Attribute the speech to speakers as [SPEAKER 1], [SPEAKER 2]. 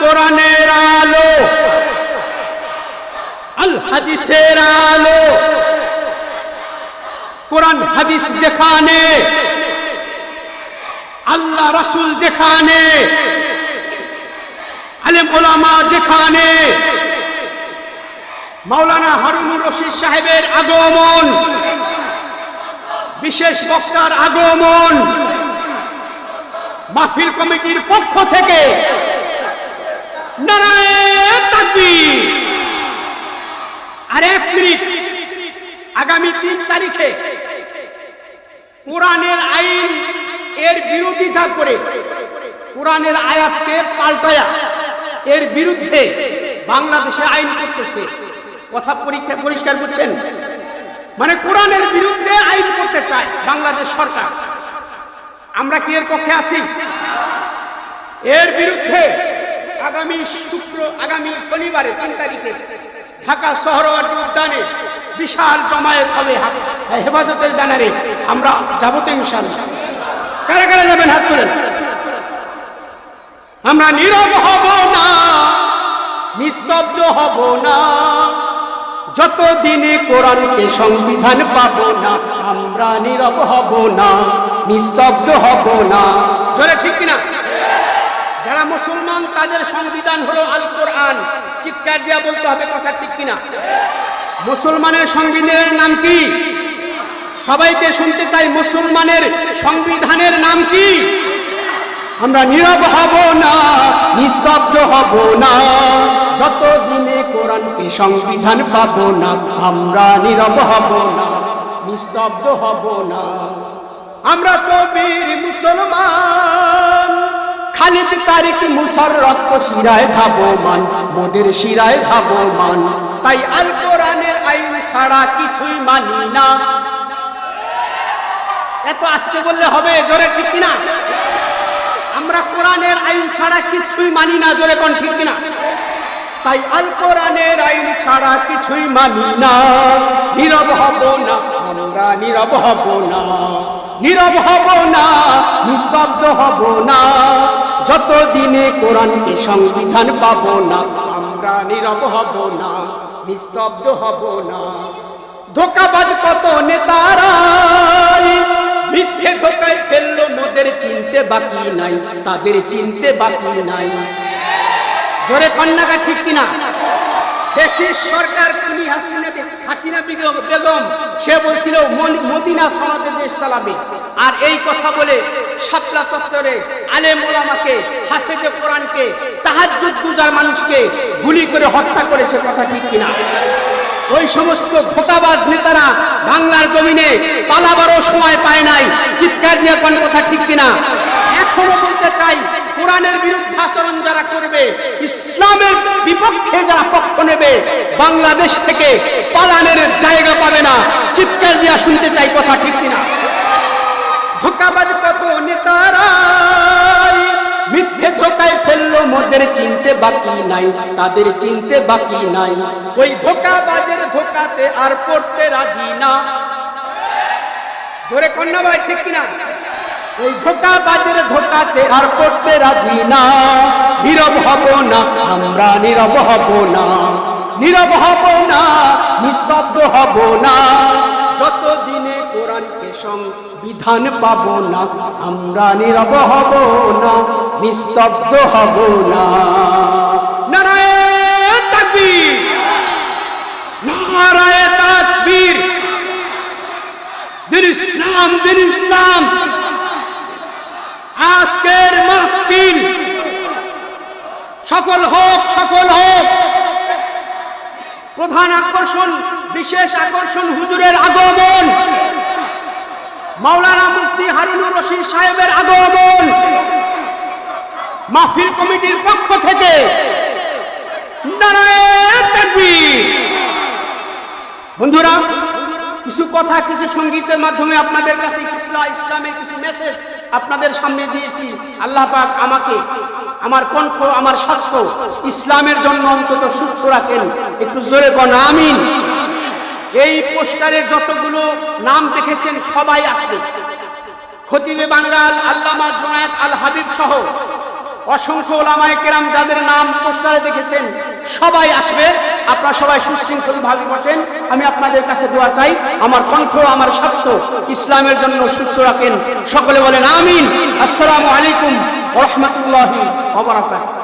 [SPEAKER 1] কোরআনের আলো, আল হাদিসের আলো। কোরআন হাদিস যেখানে, আল্লাহ রাসূল যেখানে, আলেম ওলামা যেখানে, মাওলানা হারুনুর রশিদ সাহেবের আগমন, বিশেষ বক্তার আগমন, মাহফিল কমিটির পক্ষ থেকে নারায়ণ তাকবীর আর এক মিনিট আগামী তিন তারিখে কোরআনের আইন এর বিরোধিতা করে, কোরআনের আয়াতকে পাল্টায়া এর বিরুদ্ধে বাংলাদেশে আইন করতেছে। কথা পরীক্ষা পরিষ্কার করছেন? মানে কোরআনের বিরুদ্ধে আইন করতে চায় বাংলাদেশ সরকার। আমরা কি এর পক্ষে আছি? এর বিরুদ্ধে আগামী শুক্র, আগামী শনিবারে তিন তারিখে ঢাকা শহরওয়ার্দী উদ্যানে বিশাল জমায়েত হবে হেফাজতের ব্যানারে আমরা যাবতীয় ইনশাল্লাহ কারা কারা যাবেন হাত তুলেন? আমরা নীরব হব না, নিস্তব্ধ হব না, যতদিনে কোরআনকে সংবিধান পাব না, আমরা নীরব হব না, নিস্তব্ধ হব না। জোরে ঠিক না যারা মুসলমান, তাদের সংবিধান হলো আল কোরআন চিৎকার দিয়া বলতে হবে কথা ঠিক কিনা? মুসলমানের সংবিধানের নাম কি? সবাইকে শুনতে চাই, মুসলমানের সংবিধানের নাম কি? আমরা নীরব হব না, নিস্তব্ধ হব না। যত দিনে কোরআনকে সংবিধান পাব না, আমরা নীরব হব না, নিস্তব্ধ হব না। আমরা তো বীর মুসলমান। খালিদ তারিক মুসার রক্ত শিরায় ধাবমান, মোদের শিরায় ধাবমান। তাই আল কোরআনের আইন ছাড়া কিছুই মানি না। এত আসতে বললে হবে, জোরে ঠিক কিনা? আমরা কোরআনের আইন ছাড়া কিছুই মানি না, জোরে কোন ঠিক কিনা? তাই আল কোরআনের আইন ছাড়া কিছুই মানি না। নীরব হব না, আমরা নীরব হব না। নীরব হব না, নিস্তব্ধ হব না। যত দিনে কোরআনকে সংবিধান পাব না, আমরা নীরব হব না, নিস্তব্ধ হব না। ধোকাবাজ কত নেতারাই, মিথ্যে ধোকায় ফেলল মোদের চিনতে বাকি নাই, তাদের চিনতে বাকি নাই। জোরে কন্যাকা ঠিক কিনা? দেশের সরকার হাসিনা বেগম, সে বলছিল মদিনা দেশ চালাবে। আর এই কথা বলে সাতলা চত্বরে হাফেজে কোরআনকে, তাহাজ্জুদ গুজার মানুষকে গুলি করে হত্যা করেছে কথা ঠিক কিনা? ওই সমস্ত ধোকাবাজ নেতারা বাংলার জমিনে পালাবারও সময় পায় নাই। চিৎকার নিয়ে কোন কথা ঠিক কিনা? এখনও কোরআনের বিরুদ্ধে আচরণ যারা করবে, ইসলামের বিপক্ষে যারা পক্ষ নেবে, বাংলাদেশ থেকে পালানের জায়গা পাবে না। চিৎকার দিয়া শুনতে চাই কথা ঠিক কিনা। ধোকাবাজ কত নেতারাই, মিথ্যে ধোকায় ফেলল মোদের চিনতে বাকি নাই, তাদের চিনতে বাকি নাই। ওই ধোকাবাজের ধোকাতে আর পড়তে রাজি না। জোরে কন্যা ভাই, ঠিক কিনা? ওই ধোকাবাজের ধোকাতে আর পড়তে রাজি না। নীরব হব না, আমরা নীরব হব না। নীরব হব না, নিস্তব্ধ হব না। যত দিনে কোরআনকে সংবিধান পাব না, আমরা নীরব হব না, নিস্তব্ধ হব না। নারায়ণ নারায়ণ দিন ইসলাম দিন ইসলাম! আজকের মাহফিল। সফল হোক সফল হোক। প্রধান আকর্ষণ, বিশেষ আকর্ষণ হুজুরের আগমন। মাওলানা মুফতি হারুনুর রশিদ সাহেবের আগমন। মাহফিল কমিটির পক্ষ থেকে বন্ধুরা, কিছু কথা, কিছু সঙ্গীতের মাধ্যমে আপনাদের কাছে ইসলাম ইসলামের কিছু মেসেজ আপনাদের সামনে দিয়েছি। আল্লাহ পাক আমাকে আমার কণ্ঠ, আমার স্বাস্থ্য ইসলামের জন্য অন্তত সুস্থ রাখেন। একটু জোরে বন আমিন। এই পোস্টারে যতগুলো নাম দেখেছেন, সবাই আসবে। খতিবে বাংলাল আল্লামা জোনায়েত আল হাবিব সহ অসংখ্য ওলামায়ে কেরাম যাদের নাম পোস্টারে দেখেছেন, সবাই আসবে। আপনারা সবাই সুশৃঙ্খল ভাবে বসেন। আমি আপনাদের কাছে দোয়া চাই, আমার কণ্ঠ, আমার স্বাস্থ্য ইসলামের জন্য সুস্থ রাখেন। সকলে বলেন আমিন। আসসালামু আলাইকুম রহমতুল্লাহ বারাকাতুহু।